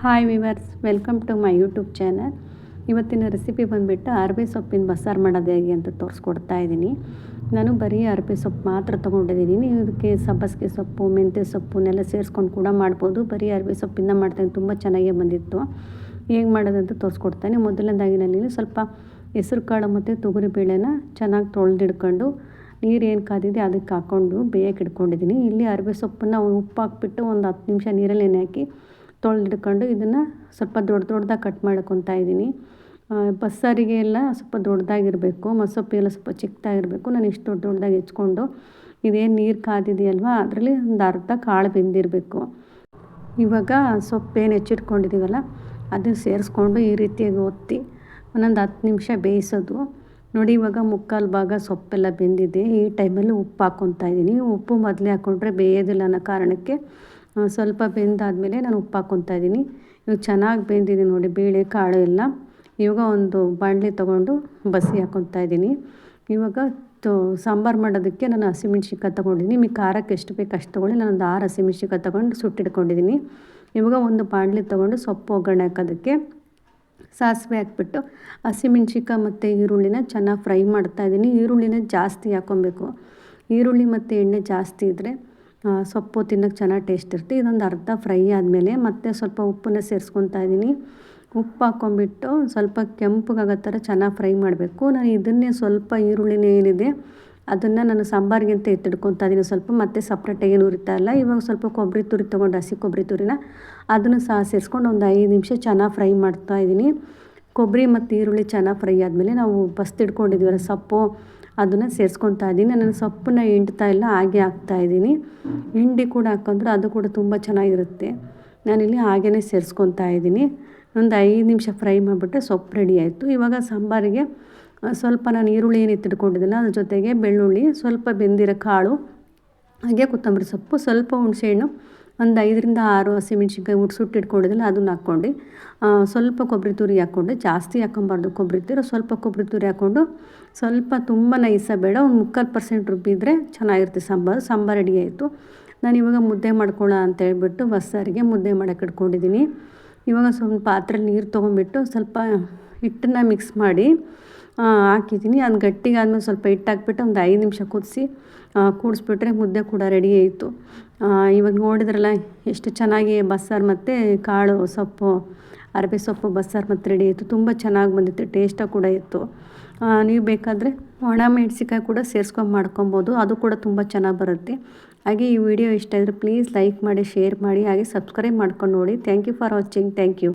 Hi viewers welcome to my YouTube channel ಇವತ್ತಿನ recipe ಬಂದುಬಿಟ್ಟು ಅರಬಿ ಸೊಪ್ಪಿನ ಬಸ್ಸಾರು ಮಾಡೋದು ಹೇಗೆ ಅಂತ ತೋರಿಸ್ಕೊಡ್ತಾ ಇದ್ದೀನಿ. ನಾನು ಬರೀ ಅರಬಿ ಸೊಪ್ಪು ಮಾತ್ರ ತೊಗೊಂಡಿದ್ದೀನಿ. ಇದಕ್ಕೆ ಸಬ್ಬಸಿಗೆ ಸೊಪ್ಪು, ಮೆಂತ್ಯ ಸೊಪ್ಪುನೆಲ್ಲ ಸೇರಿಸ್ಕೊಂಡು ಕೂಡ ಮಾಡ್ಬೋದು. ಬರೀ ಅರಬಿ ಸೊಪ್ಪಿಂದ ಮಾಡ್ತೇನೆ, ತುಂಬ ಚೆನ್ನಾಗೇ ಬಂದಿತ್ತು. ಹೇಗೆ ಮಾಡೋದಂತ ತೋರಿಸ್ಕೊಡ್ತೇನೆ. ಮೊದಲನೇದಾಗಿ ನಾನು ಸ್ವಲ್ಪ ಹೆಸ್ರು ಕಾಳು ಮತ್ತು ತೊಗರಿ ಬೇಳೆನ ಚೆನ್ನಾಗಿ ತೊಳೆದಿಡ್ಕೊಂಡು ನೀರು ಏನು ಕಾದಿದೆ ಅದಕ್ಕೆ ಹಾಕ್ಕೊಂಡು ಬೇಯಕ್ಕೆ ಇಟ್ಕೊಂಡಿದ್ದೀನಿ. ಇಲ್ಲಿ ಅರಬಿ ಸೊಪ್ಪನ್ನು ಉಪ್ಪು ಹಾಕ್ಬಿಟ್ಟು ಒಂದು ಹತ್ತು ನಿಮಿಷ ನೀರಲ್ಲಿ ನೆನೆ ಹಾಕಿ ತೊಳೆದಿಡ್ಕೊಂಡು ಇದನ್ನು ಸ್ವಲ್ಪ ದೊಡ್ಡ ದೊಡ್ಡದಾಗಿ ಕಟ್ ಮಾಡ್ಕೊತಾ ಇದ್ದೀನಿ. ಬಸ್ಸಾರಿಗೆ ಎಲ್ಲ ಸ್ವಲ್ಪ ದೊಡ್ಡದಾಗಿರಬೇಕು ಮಸೊಪ್ಪು ಎಲ್ಲ ಸ್ವಲ್ಪ ಚಿಕ್ಕದಾಗಿರಬೇಕು. ನಾನು ಇಷ್ಟು ದೊಡ್ಡ ದೊಡ್ಡದಾಗಿ ಹೆಚ್ಕೊಂಡು ಇದೇನು ನೀರು ಕಾದಿದೆಯಲ್ವ? ಅದರಲ್ಲಿ ಒಂದು ಅರ್ಧ ಕಾಳು ಬೆಂದಿರಬೇಕು. ಇವಾಗ ಸೊಪ್ಪೇನು ಹೆಚ್ಚಿಟ್ಕೊಂಡಿದ್ದೀವಲ್ಲ ಅದನ್ನು ಸೇರಿಸ್ಕೊಂಡು ಈ ರೀತಿಯಾಗಿ ಒತ್ತಿ ಒಂದೊಂದು ಹತ್ತು ನಿಮಿಷ ಬೇಯಿಸೋದು. ನೋಡಿ, ಇವಾಗ ಮುಕ್ಕಾಲು ಭಾಗ ಸೊಪ್ಪೆಲ್ಲ ಬೆಂದಿದೆ. ಈ ಟೈಮಲ್ಲಿ ಉಪ್ಪು ಹಾಕ್ಕೊತಾ ಇದ್ದೀನಿ. ಉಪ್ಪು ಮೊದಲೇ ಹಾಕ್ಕೊಂಡ್ರೆ ಬೇಯೋದಿಲ್ಲ ಅನ್ನೋ ಕಾರಣಕ್ಕೆ ಸ್ವಲ್ಪ ಬೆಂದಾದಮೇಲೆ ನಾನು ಉಪ್ಪು ಹಾಕ್ಕೊತಾ ಇದ್ದೀನಿ. ಇವಾಗ ಚೆನ್ನಾಗಿ ಬೆಂದಿದೆ ನೋಡಿ, ಬೇಳೆ, ಕಾಳು ಎಲ್ಲ. ಇವಾಗ ಒಂದು ಬಾಣಲೆ ತೊಗೊಂಡು ಬಸಿ ಹಾಕ್ಕೊತಾ ಇದ್ದೀನಿ. ಇವಾಗ ತೊ, ಸಾಂಬಾರು ಮಾಡೋದಕ್ಕೆ ನಾನು ಹಸಿಮೆಣ್ಸಿನ್ಕಾಯಿ ತೊಗೊಂಡಿದ್ದೀನಿ. ನಿಮಗೆ ಖಾರಕ್ಕೆ ಎಷ್ಟು ಬೇಕು ಅಷ್ಟು ತೊಗೊಳ್ಳಿ ನಾನೊಂದು ಆರು ಹಸಿಮೆಣ್ಸಿನ್ಕಾಯಿ ತೊಗೊಂಡು ಸುಟ್ಟಿಟ್ಕೊಂಡಿದ್ದೀನಿ. ಇವಾಗ ಒಂದು ಬಾಣಲೆ ತೊಗೊಂಡು ಸೊಪ್ಪು ಒಗ್ಗರಣೆ ಹಾಕೋದಕ್ಕೆ ಸಾಸಿವೆ ಹಾಕ್ಬಿಟ್ಟು ಹಸಿಮೆಣ್ಸಿನ್ಕಾಯಿ ಮತ್ತು ಈರುಳ್ಳಿನ ಚೆನ್ನಾಗಿ ಫ್ರೈ ಮಾಡ್ತಾಯಿದ್ದೀನಿ ಈರುಳ್ಳಿನ ಜಾಸ್ತಿ ಹಾಕ್ಕೊಬೇಕು ಈರುಳ್ಳಿ ಮತ್ತು ಎಣ್ಣೆ ಜಾಸ್ತಿ ಇದ್ದರೆ ಸೊಪ್ಪು ತಿನ್ನೋಕ್ಕೆ ಚೆನ್ನಾಗಿ ಟೇಸ್ಟ್ ಇರುತ್ತೆ. ಇದೊಂದು ಅರ್ಧ ಫ್ರೈ ಆದಮೇಲೆ ಮತ್ತೆ ಸ್ವಲ್ಪ ಉಪ್ಪನ್ನ ಸೇರಿಸ್ಕೊತಾ ಇದ್ದೀನಿ ಉಪ್ಪು ಹಾಕ್ಕೊಂಬಿಟ್ಟು ಸ್ವಲ್ಪ ಕೆಂಪಗಾಗೋ ಥರ ಚೆನ್ನಾಗಿ ಫ್ರೈ ಮಾಡಬೇಕು. ನಾನು ಇದನ್ನೇ ಸ್ವಲ್ಪ ಈರುಳ್ಳಿನ ಏನಿದೆ, ಅದನ್ನು ನಾನು ಸಾಂಬಾರಿಗಿಂತ ಎತ್ತಿಡ್ಕೊತಾ ಇದ್ದೀನಿ ಸ್ವಲ್ಪ ಮತ್ತೆ ಸಪ್ರೇಟಾಗಿ ಏನು ಉರಿತಾ ಇಲ್ಲ. ಇವಾಗ ಸ್ವಲ್ಪ ಕೊಬ್ಬರಿ ತುರಿ ತೊಗೊಂಡು, ಹಸಿ ಕೊಬ್ಬರಿ ತುರಿನ ಅದನ್ನು ಸಹ ಸೇರಿಸ್ಕೊಂಡು ಒಂದು ಐದು ನಿಮಿಷ ಚೆನ್ನಾಗಿ ಫ್ರೈ ಮಾಡ್ತಾ ಇದ್ದೀನಿ ಕೊಬ್ಬರಿ ಮತ್ತು ಈರುಳ್ಳಿ ಚೆನ್ನಾಗಿ ಫ್ರೈ ಆದಮೇಲೆ ನಾವು ಬಸ್ತಿಡ್ಕೊಂಡಿದ್ದೀವಲ್ಲ ಸೊಪ್ಪು ಅದನ್ನು ಸೇರಿಸ್ಕೊತಾ ಇದ್ದೀನಿ. ನಾನು ಸೊಪ್ಪನ್ನ ಹಿಂಡ್ತಾ ಇಲ್ಲ, ಹಾಗೆ ಹಾಕ್ತಾಯಿದ್ದೀನಿ ಹಿಂಡಿ ಕೂಡ ಹಾಕೊಂಡ್ರೆ ಅದು ಕೂಡ ತುಂಬ ಚೆನ್ನಾಗಿರುತ್ತೆ. ನಾನಿಲ್ಲಿ ಹಾಗೆಯೇ ಸೇರಿಸ್ಕೊತಾ ಇದ್ದೀನಿ. ಒಂದು ಐದು ನಿಮಿಷ ಫ್ರೈ ಮಾಡಿಬಿಟ್ರೆ ಸೊಪ್ಪು ರೆಡಿ ಆಯಿತು. ಇವಾಗ ಸಾಂಬಾರಿಗೆ ಸ್ವಲ್ಪ ನಾನು ಈರುಳ್ಳಿ ಏನು ಎತ್ತಿಟ್ಕೊಂಡಿದ್ದೀನಿ ಅದ್ರ ಜೊತೆಗೆ ಬೆಳ್ಳುಳ್ಳಿ, ಸ್ವಲ್ಪ ಬೆಂದಿರೋ ಕಾಳು, ಹಾಗೆ ಕೊತ್ತಂಬರಿ ಸೊಪ್ಪು, ಸ್ವಲ್ಪ ಹುಣಸೆಹಣ್ಣು ಒಂದು ಐದರಿಂದ ಆರು ಹಸಿಮೆಣ್ಸಿನ್ಕಾಯಿ ಉಡ್ಸುಟ್ಟಿಟ್ಕೊಂಡಿದ್ದಲ್ಲ ಅದನ್ನು ಹಾಕ್ಕೊಂಡು. ಸ್ವಲ್ಪ ಕೊಬ್ಬರಿ ತುರಿ ಹಾಕ್ಕೊಂಡು. ಜಾಸ್ತಿ ಹಾಕೊಬಾರ್ದು ಕೊಬ್ಬರಿ ತುರಿ, ಸ್ವಲ್ಪ ಕೊಬ್ಬರಿ ತುರಿ ಹಾಕ್ಕೊಂಡು ಸ್ವಲ್ಪ ತುಂಬ ನೈಸ ಬೇಡ ಒಂದು ಮುಕ್ಕಾಲು ಪರ್ಸೆಂಟ್ ರುಬ್ಬಿದ್ರೆ ಚೆನ್ನಾಗಿರುತ್ತೆ ಸಾಂಬಾರು. ಸಾಂಬಾರು ರೆಡಿ ಆಯಿತು. ನಾನು ಇವಾಗ ಮುದ್ದೆ ಮಾಡ್ಕೊಳ್ಳೋ ಅಂತ ಹೇಳ್ಬಿಟ್ಟು ಬಸ್ಸಾರಿಗೆ ಮುದ್ದೆ ಮಾಡೋಕ್ಕೆ ಇಟ್ಕೊಂಡಿದ್ದೀನಿ ಇವಾಗ ಸ್ವಲ್ಪ ಪಾತ್ರೆಲಿ ನೀರು ತೊಗೊಂಬಿಟ್ಟು ಸ್ವಲ್ಪ ಹಿಟ್ಟನ್ನ ಮಿಕ್ಸ್ ಮಾಡಿ ಹಾಕಿದ್ದೀನಿ. ಅದು ಗಟ್ಟಿಗೆ ಆದಮೇಲೆ ಸ್ವಲ್ಪ ಹಿಟ್ಟು ಹಾಕ್ಬಿಟ್ಟು ಒಂದು ಐದು ನಿಮಿಷ ಕುದಿಸಿ ಕೂಡಿಸ್ಬಿಟ್ರೆ ಮುದ್ದೆ ಕೂಡ ರೆಡಿ ಆಯಿತು. ಇವಾಗ ನೋಡಿದ್ರಲ್ಲ, ಎಷ್ಟು ಚೆನ್ನಾಗಿ ಬಸ್ಸಾರು ಮತ್ತು ಕಾಳು ಸೊಪ್ಪು, ಅರಬಿ ಸೊಪ್ಪು ಬಸ್ಸಾರು ಮತ್ತು ರೆಡಿ ಆಯಿತು. ತುಂಬ ಚೆನ್ನಾಗಿ ಬಂದಿತ್ತು ಟೇಸ್ಟಾಗಿ ಕೂಡ ಇತ್ತು. ನೀವು ಬೇಕಾದರೆ ಒಣ ಮೆಣಸಿಕಾಯಿ ಕೂಡ ಸೇರಿಸ್ಕೊಂಡು ಮಾಡ್ಕೊಬೋದು. ಅದು ಕೂಡ ತುಂಬ ಚೆನ್ನಾಗಿ ಬರುತ್ತೆ. ಹಾಗೆ ಈ ವಿಡಿಯೋ ಇಷ್ಟ ಇದ್ದರೆ ಪ್ಲೀಸ್ ಲೈಕ್ ಮಾಡಿ ಶೇರ್ ಮಾಡಿ, ಹಾಗೆ ಸಬ್ಸ್ಕ್ರೈಬ್ ಮಾಡ್ಕೊಂಡು ನೋಡಿ. Thank you for watching thank you